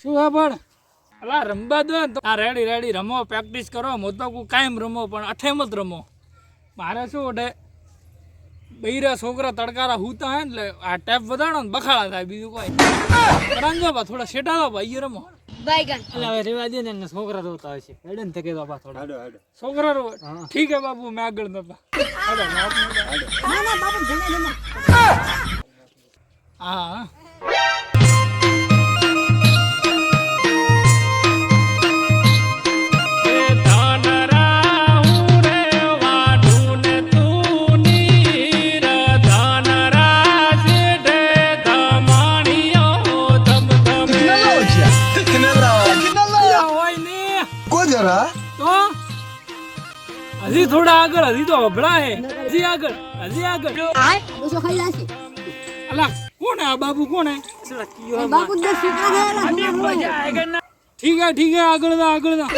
શું હે પણ? અલા રમવા દો આ રેડી રેડી રમો પ્રેક્ટિસ કરો. મોતકું કાયમ રમો પણ અઠેમ રમો. મારે શું ઓઢે બૈરા છોકરા તડકારા હુતા હે એટલે આ ટેપ વધારો ને બખાડા થાય બીજું કોઈ. રંજો બા થોડા સેટા દો ભાઈ રમો. રેવા દે ને છોકરા રોતા હોય છે. હેડે બાપા થોડા. છોકરા રો ઠીક હે બાપુ મેં આગળ બાપા હા હા. આગળ હા તો? હજી થોડા આગળ હજી તો અભડા હે હજી આગળ હજી આગળ. ઓછો ખાઈ લાશે અલા કોણ આ બાબુ કોણ હે બાબુ દસ સીટા ગયેલા ઠીક હે ઠીક હે આગળ ના આગળ ના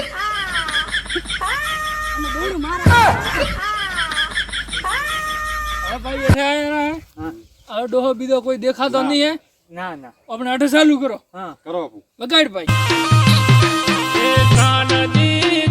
ભાઈ એટલે આયા હા? ડોહો બીજો કોઈ દેખાતો નહીં હે? ના ના. આપણે અઢ ચાલુ કરો. હા કરો બગાડ ભાઈ.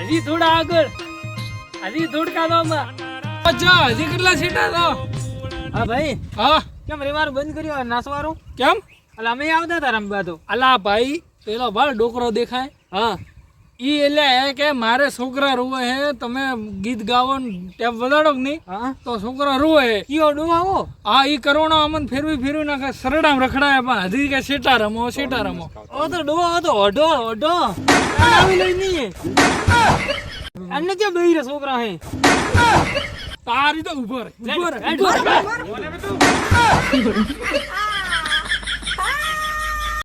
હજી થોડા આગળ. હજી થોડકા દો અચ્છા હજી કેટલા સીટા દો હા ભાઈ. હા. કેમ રેવાનું બંધ કર્યું? નાસવાનું કેમ? એટલે અમે આવતા હતા રમવા તો. અલા ભાઈ પેલો ભાઈ ડોકરો દેખાય. હા. ઈ એટલે હે કે મારે છોકરા રૂવે હે તમે ગીત ગાવો ને ટેપ વધારો કે નહીં? તો છોકરા રૂવે હે. કયો ડુવાવો હા આ ઈ કરોણો અમન ફેરવી ફેરવી નાખે. સરડામ રખડાય પણ હજી કે સેટા રમો સેટા રમો. ઓ તો ડો તો ઓઢો ઓઢો. આવી લઈ નહીં અમને કે બેહી રે છોકરા હે? તારી તો ઊભો રે ઊભો રે ઊભો રે.